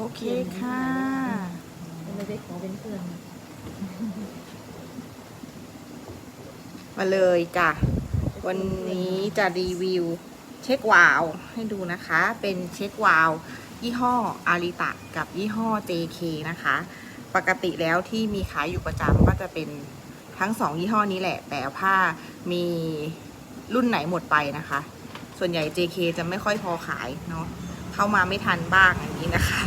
โอเคค่ะไม่ได้ขอเป็นเพื่อนมาเลยจ้ะ วันนี้จะรีวิวเช็ควาล์วให้ดูนะคะ เป็นเช็ควาล์วยี่ห้ออาริตะกับยี่ห้อ JK นะคะ ปกติแล้วที่มีขายอยู่ประจำก็จะเป็นทั้งสองยี่ห้อนี้แหละ แต่ถ้ามีรุ่นไหนหมดไปนะคะ ส่วนใหญ่ JK จะไม่ค่อยพอขายเนาะ เข้ามาไม่ทันบ้างอย่างนี้นะคะ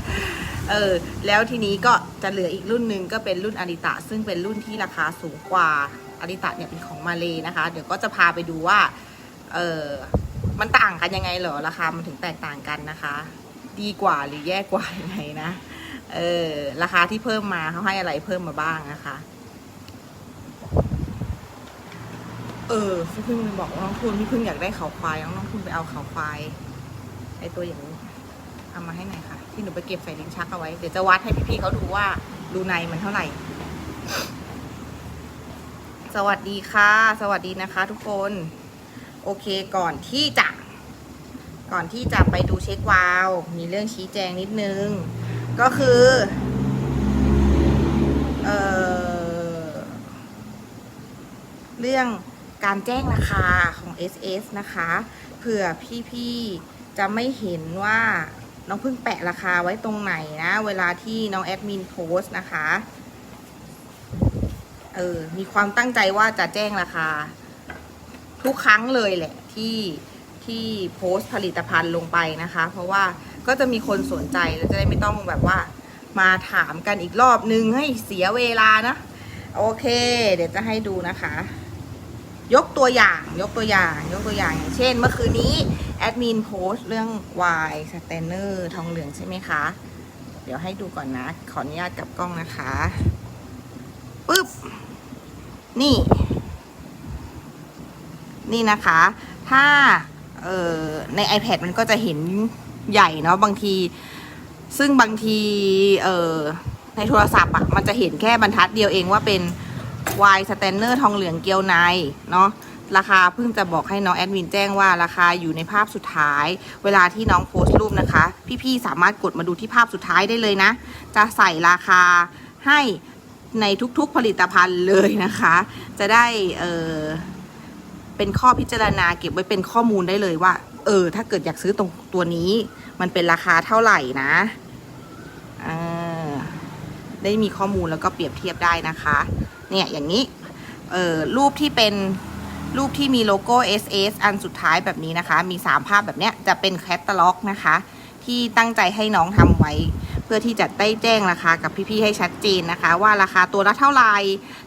เออแล้วทีนี้ก็จะเหลืออีกรุ่นหนึ่งก็เป็นรุ่นอาริตะ ซึ่งเป็นรุ่นที่ราคาสูงกว่าอาริตะเนี่ยเป็นของมาเลยนะคะ เดี๋ยวก็จะพาไปดูว่าเออมันต่างกันยังไงเหรอราคามันถึงแตกต่างกันนะคะ ดีกว่าหรือแย่กว่ายังไงนะเออราคาที่เพิ่มมาเขาให้อะไรเพิ่มมาบ้างนะคะ เออพี่พึ่งบอกว่าน้องคุณพี่พึ่งอยากได้เขาควายน้องน้องคุณไปเอาเขาควายไอตัวอย่างนี้ เอามาให้หน่อยค่ะ ที่หนูไปเก็บใส่ลิ้นชักเอาไว้ เดี๋ยวจะวัดให้พี่ๆเขาดูว่ารูในมันเท่าไหร่ สวัสดีค่ะ สวัสดีนะคะ ทุกคน โอเคก่อนที่จะ ก่อนที่จะไปดูเช็ควาล์วมีเรื่องชี้แจงนิดนึง ก็คือ เอ่อ เรื่องการแจ้งราคาของ SS นะคะ เผื่อพี่ๆจะไม่เห็นว่า น้องเพิ่งแปะราคาไว้ตรงไหนนะ เวลาที่น้องแอดมินโพสนะคะ เออ มีความตั้งใจว่าจะแจ้งราคา ทุกครั้งเลยแหละ ที่ที่โพสผลิตภัณฑ์ลงไปนะคะ เพราะว่าก็จะมีคนสนใจแล้วจะได้ไม่ต้องแบบว่า มาถามกันอีกรอบนึงให้เสียเวลานะ โอเค เดี๋ยวจะให้ดูนะคะ ยกตัวอย่าง ยกตัวอย่าง ยกตัวอย่างอย่าง เช่น เมื่อคืนนี้แอดมินโพสต์เรื่อง Y s t a n n e r ทองเหลืองใช่ไหมคะ เดี๋ยวให้ดูก่อนนะ ขออนุญาตกลับกล้องนะคะปึ๊บ นี่ นี่นะคะ ถ้าเอ่อใน iPad มันก็จะเห็นใหญ่เนาะบางที ซึ่งบางทีเอ่อในโทรศัพท์อะมันจะเห็นแค่บรรทัดเดียวเองว่าเป็น Y s t a n n e r ทองเหลืองเกลียวในเนาะราคาเพิ่งจะบอกให้น้องแอดมินแจ้งว่าราคาอยู่ในภาพสุดท้าย เวลาที่น้องโพสต์รูปนะคะ พี่ๆสามารถกดมาดูที่ภาพสุดท้ายได้เลยนะ จะใส่ราคาให้ในทุกๆผลิตภัณฑ์เลยนะคะ จะได้เออเป็นข้อพิจารณาเก็บไว้เป็นข้อมูลได้เลยว่า เออ ถ้าเกิดอยากซื้อตรงตัวนี้ มันเป็นราคาเท่าไหร่นะได้มีข้อมูลแล้วก็เปรียบเทียบได้นะคะ เนี่ยอย่างนี้เอ่อรูปที่เป็นรูปที่มีโลโก้ SS อันสุดท้ายแบบนี้นะคะ มี 3 ภาพแบบเนี้ยจะเป็นแคตตาล็อกนะคะ ที่ตั้งใจให้น้องทำไว้ เพื่อที่จะได้แจ้งราคากับพี่ๆให้ชัดเจนนะคะ ว่าราคาตัวละเท่าไหร่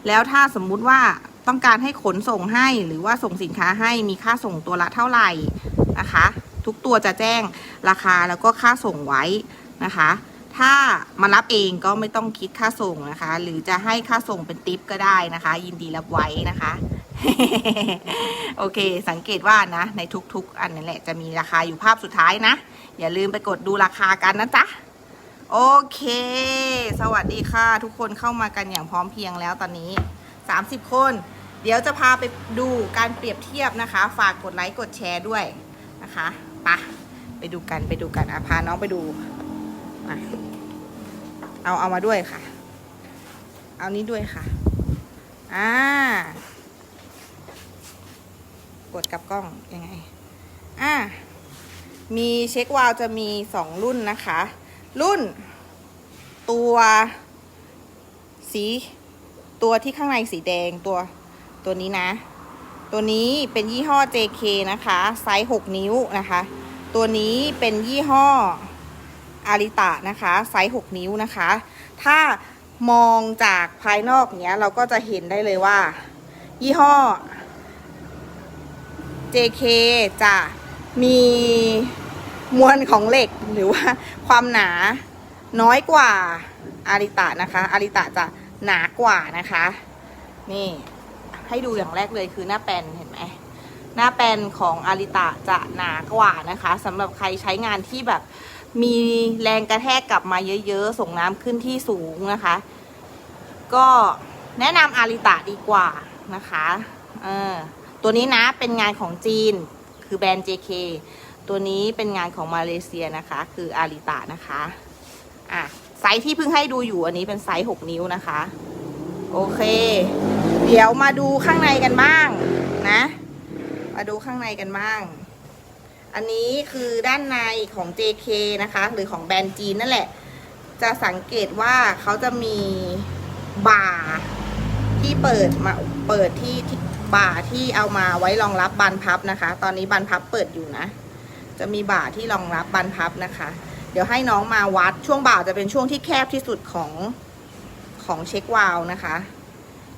แล้วถ้าสมมุติว่าต้องการให้ขนส่งให้หรือว่าส่งสินค้าให้มีค่าส่งตัวละเท่าไหร่นะคะ ทุกตัวจะแจ้งราคาแล้วก็ค่าส่งไว้นะคะ ถ้ามารับเองก็ไม่ต้องคิดค่าส่งนะคะ หรือจะให้ค่าส่งเป็นติปก็ได้นะคะ ยินดีรับไว้นะคะ โอเค สังเกตว่านะ ในทุกๆ อันนั่นแหละจะมีราคาอยู่ภาพสุดท้ายนะ อย่าลืมไปกดดูราคากันนะจ๊ะ โอเค สวัสดีค่ะ ทุกคนเข้ามากันอย่างพร้อมเพียงแล้วตอนนี้ 30 คน เดี๋ยวจะพาไปดูการเปรียบเทียบนะคะ ฝากกดไลค์กดแชร์ด้วยนะคะไปะไปดูกันไปดูกันอะพาน้องไปดู เอาเอามาด้วยค่ะ เอานี้ด้วยค่ะ อ่า กดกลับกล้องยังไง อ่า มีเช็ควาลจะมีสองรุ่นนะคะ รุ่น ตัวสีตัวที่ข้างในสีแดงตัวตัวนี้นะ ตัวนี้เป็นยี่ห้อ JK นะคะ ไซส์ 6 นิ้วนะคะ ตัวนี้เป็นยี่ห้อ อาริตะนะคะไซส์6นิ้วนะคะ ถ้ามองจากภายนอกเนี้ยเราก็จะเห็นได้เลยว่า ยี่ห้อ JK จะมีมวลของเหล็กหรือว่าความหนาน้อยกว่าอาริตะนะคะ อาริตะจะหนากว่านะคะ นี่ให้ดูอย่างแรกเลยคือหน้าแปนเห็นไหมหน้าแปนของอาริตะจะหนากว่านะคะสำหรับใครใช้งานที่แบบ มีแรงกระแทกกลับมาเยอะๆ ส่งน้ำขึ้นที่สูงนะคะ ก็แนะนำอาริตะดีกว่านะคะเออตัวนี้นะเป็นงานของจีนคือแบรนด์ JK ตัวนี้เป็นงานของมาเลเซียนะคะ คืออาริตะนะคะอะไซส์ที่เพิ่งให้ดูอยู่อันนี้เป็นไซส์หกนิ้วนะคะ โอเค เดี๋ยวมาดูข้างในกันบ้างนะ มาดูข้างในกันบ้าง อันนี้คือด้านในของ JK นะคะ หรือของแบรนด์จีนนั่นแหละ จะสังเกตว่าเขาจะมีบ่าที่เปิดมาเปิดที่ที่บ่าที่เอามาไว้รองรับบานพับนะคะ ตอนนี้บานพับเปิดอยู่นะ จะมีบ่าที่รองรับบานพับนะคะ เดี๋ยวให้น้องมาวัดช่วงบ่าจะเป็นช่วงที่แคบที่สุดของของเช็ควาลนะคะ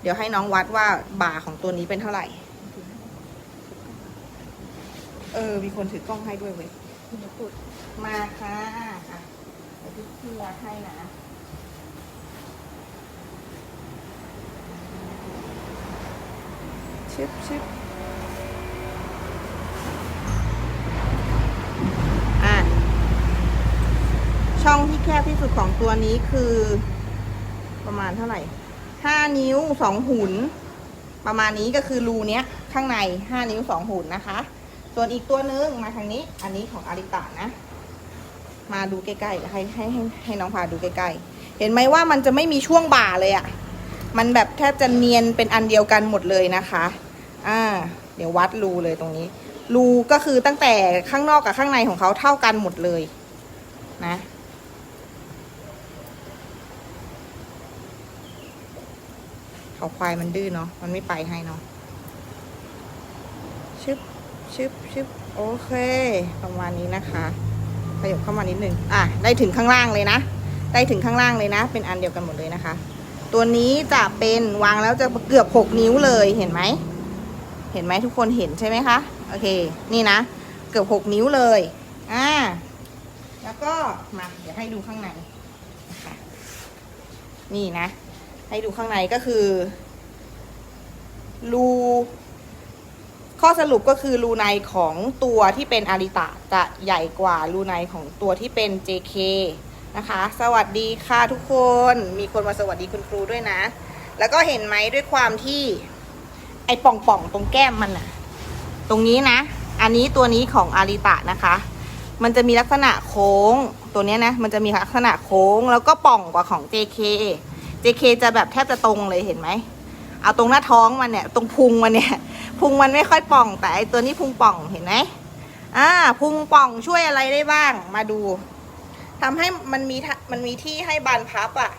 เดี๋ยวให้น้องวัดว่าบ่าของตัวนี้เป็นเท่าไหร่ เออ มีคนถือกล้องให้ด้วยเว้ยคุณจะพูดมาค่ะอะเดี๋ยวพี่พี่วัดให้นะชึบชึบอะ ช่องที่แคบที่สุดของตัวนี้คือ ประมาณเท่าไหร่ห้านิ้วสองหุน ประมาณนี้ก็คือรูเนี้ย ข้างในห้านิ้วสองหุนนะคะ ส่วนอีกตัวนึงมาทางนี้ อันนี้ของอาริตานะ มาดูใกล้ๆให้ให้ให้ให้น้องพาดูใกล้ๆ เห็นไหมว่ามันจะไม่มีช่วงบ่าเลยอะ่ะ มันแบบแทบจะเนียนเป็นอันเดียวกันหมดเลยนะคะ อ่า เดี๋ยววัดรูเลยตรงนี้ รูก็คือตั้งแต่ข้างนอกกับข้างในของเขาเท่ากันหมดเลย นะ เขาควายมันดื้อเนาะ มันไม่ไปให้เนาะชึบ ชึบชึบโอเค ประมาณนี้นะคะขยับเข้ามานิดนึงอะได้ถึงข้างล่างเลยนะ ได้ถึงข้างล่างเลยนะ เป็นอันเดียวกันหมดเลยนะคะ ตัวนี้จะเป็นวางแล้วจะเกือบหกนิ้วเลยเห็นไหมเห็นไหมทุกคนเห็นใช่ไหมคะโอเค นี่นะ เกือบหกนิ้วเลยอ่าแล้วก็มาเดี๋ยวให้ดูข้างในนี่นะ ให้ดูข้างในก็คือรู ข้อสรุปก็คือรูในของตัวที่เป็นอาริตะจะใหญ่กว่ารูในของตัวที่เป็น JK นะคะ สวัสดีค่ะทุกคน มีคนมาสวัสดีคุณครูด้วยนะ แล้วก็เห็นไหมด้วยความที่ไอ้ป่องป่องๆตรงแก้มมันอะตรงนี้นะ อันนี้ตัวนี้ของอาริตะนะคะ มันจะมีลักษณะโค้ง ตัวนี้นะ มันจะมีลักษณะโค้ง แล้วก็ป่องกว่าของ JK JK จะแบบแทบจะตรงเลยเห็นไหม เอาตรงหน้าท้องมันเนี่ย ตรงพุงมันเนี่ย พุงมันไม่ค่อยป่อง แต่ไอตัวนี้พุงป่องเห็นไหมอ่า พุงป่องช่วยอะไรได้บ้าง มาดูทำให้มันมีมันมีที่ให้บานพับอะ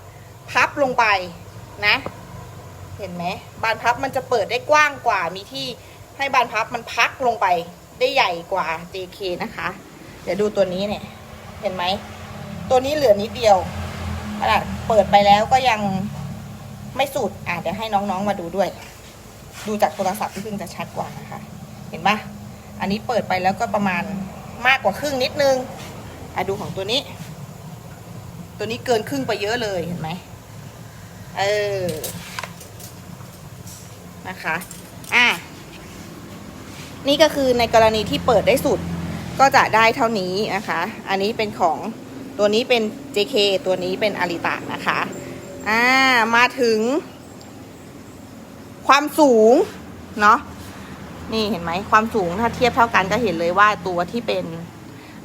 พับลงไปนะ เห็นไหมบานพับมันจะเปิดได้กว้างกว่า มีที่ให้บานพับมันพักลงไปได้ใหญ่กว่า JK นะคะ เดี๋ยวดูตัวนี้เนี่ย เห็นไหม ตัวนี้เหลือนิดเดียวขนาดเปิดไปแล้วก็ยัง ไม่สุดอะเดี๋ยวให้น้องๆมาดูด้วย ดูจากโทรศัพท์ที่เพิ่งจะชัดกว่านะคะ เห็นปะอันนี้เปิดไปแล้วก็ประมาณมากกว่าครึ่งนิดนึงอะดูของตัวนี้ ตัวนี้เกินครึ่งไปเยอะเลยเห็นไหมเออนะคะอะนี่ก็คือในกรณีที่เปิดได้สุดก็จะได้เท่านี้นะคะ อันนี้เป็นของตัวนี้เป็น JK ตัวนี้เป็นอาริตะนะคะ อ่ามาถึง ความสูง เนาะนี่เห็นไหมความสูงถ้าเทียบเท่ากันจะเห็นเลยว่าตัวที่เป็น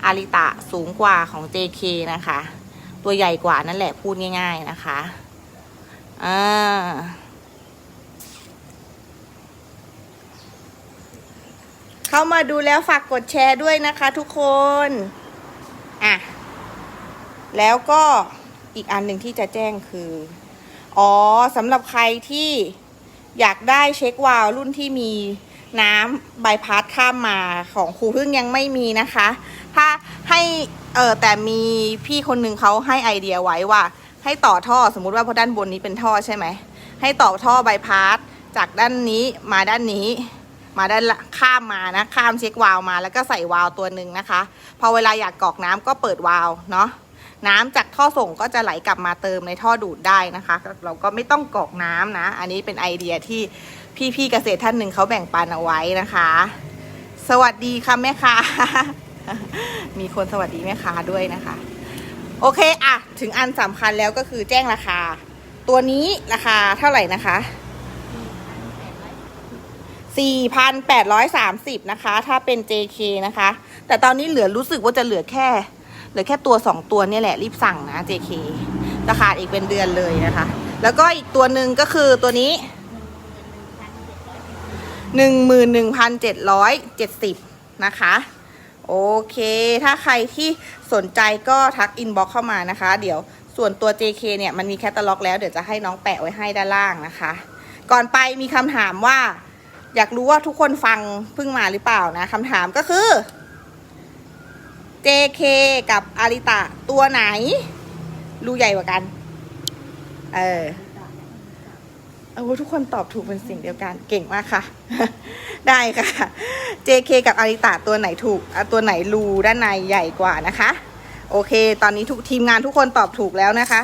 อาริตะสูงกว่าของ JK นะคะ ตัวใหญ่กว่านั่นแหละพูดง่าย ๆนะคะอ่าเข้ามาดูแล้วฝากกดแชร์ด้วยนะคะทุกคน อะ แล้วก็ อีกอันหนึ่งที่จะแจ้งคือ อ๋อสำหรับใครที่อยากได้เช็ควาลรุ่นที่มีน้ำใบพัดข้ามมาของครูพึ่งยังไม่มีนะคะ ถ้าให้เออแต่มีพี่คนหนึ่งเขาให้ไอเดียไว้ว่า ให้ต่อท่อสมมุติว่าเพราะด้านบนนี้เป็นท่อใช่ไหม ให้ต่อท่อใบพัดจากด้านนี้มาด้านนี้ มาด้านข้ามมานะ ข้ามเช็ควาลมาแล้วก็ใส่วาลตัวหนึ่งนะคะ พอเวลาอยากกรอกน้ำก็เปิดวาลเนาะ น้ำจากท่อส่งก็จะไหลกลับมาเติมในท่อดูดได้นะคะ เราก็ไม่ต้องกอกน้ำนะ อันนี้เป็นไอเดียที่พี่ๆเกษตรท่านหนึ่งเขาแบ่งปันเอาไว้นะคะ สวัสดีค่ะแม่ค้ามีคนสวัสดีแม่ค้าด้วยนะคะ โอเคอะถึงอันสำคัญแล้วก็คือแจ้งราคา ตัวนี้ราคาเท่าไหร่นะคะ4,830นะคะ ถ้าเป็น JK นะคะ แต่ตอนนี้เหลือรู้สึกว่าจะเหลือแค่ เหลือแค่ตัวสองตัวนี่แหละรีบสั่งนะ JK จะขาดอีกเป็นเดือนเลยนะคะ แล้วก็อีกตัวหนึ่งก็คือตัวนี้หนึ่งหมื่นหนึ่งพันเจ็ดร้อยเจ็ดสิบนะคะ โอเค ถ้าใครที่สนใจก็ทักอินบ็อกเข้ามานะคะ เดี๋ยวส่วนตัว JK เนี่ยมันมีแคตตาล็อกแล้วเดี๋ยวจะให้น้องแปะไว้ให้ด้านล่างนะคะ ก่อนไปมีคำถามว่า อยากรู้ว่าทุกคนฟังเพิ่งมาหรือเปล่านะคำถามก็คือ JK กับอาริตะตัวไหน รูใหญ่กว่ากัน เออโอ้โหทุกคนตอบถูกเป็นเสิ่งเดียวกัน เก่งมากค่ะ ได้ค่ะ JK กับอาริตะตัวไหนถูกอะตัวไหนรูด้านในใหญ่กว่านะคะ โอเค ตอนนี้ทุกทีมงานทุกคนตอบถูกแล้วนะคะ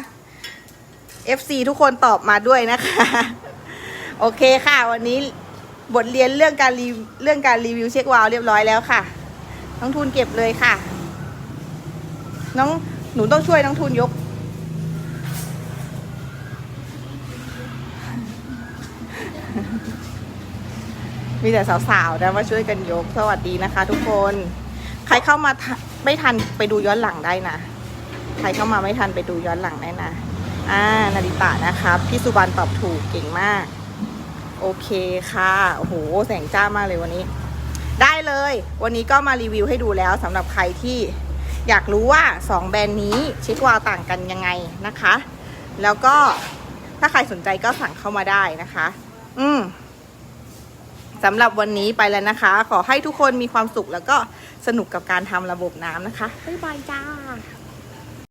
FC ทุกคนตอบมาด้วยนะคะ โอเคค่ะ วันนี้บทเรียนเรื่องการรีเรื่องการรีวิวเช็ควาล์วเรียบร้อยแล้วค่ะ น้องทุนเก็บเลยค่ะ น้องหนูต้องช่วยน้องทุนยก มีแต่สาวๆนะมาช่วยกันยก สวัสดีนะคะ ทุกคน ใครเข้ามาไม่ทันไปดูย้อนหลังได้นะ ใครเข้ามาไม่ทันไปดูย้อนหลังได้นะอ่านาริตะนะครับ พี่สุบันตอบถูกเก่งมาก โอเคค่ะโอ้โหแสงจ้ามากเลยวันนี้ ได้เลย วันนี้ก็มารีวิวให้ดูแล้วสำหรับใครที่ อยากรู้ว่า 2 แบรนด์นี้ชิควาวต่างกันยังไงนะคะ แล้วก็ถ้าใครสนใจก็สั่งเข้ามาได้นะคะ อืมสำหรับวันนี้ไปแล้วนะคะ ขอให้ทุกคนมีความสุขแล้วก็สนุกกับการทำระบบน้ำนะคะ บ๊ายบายจ้า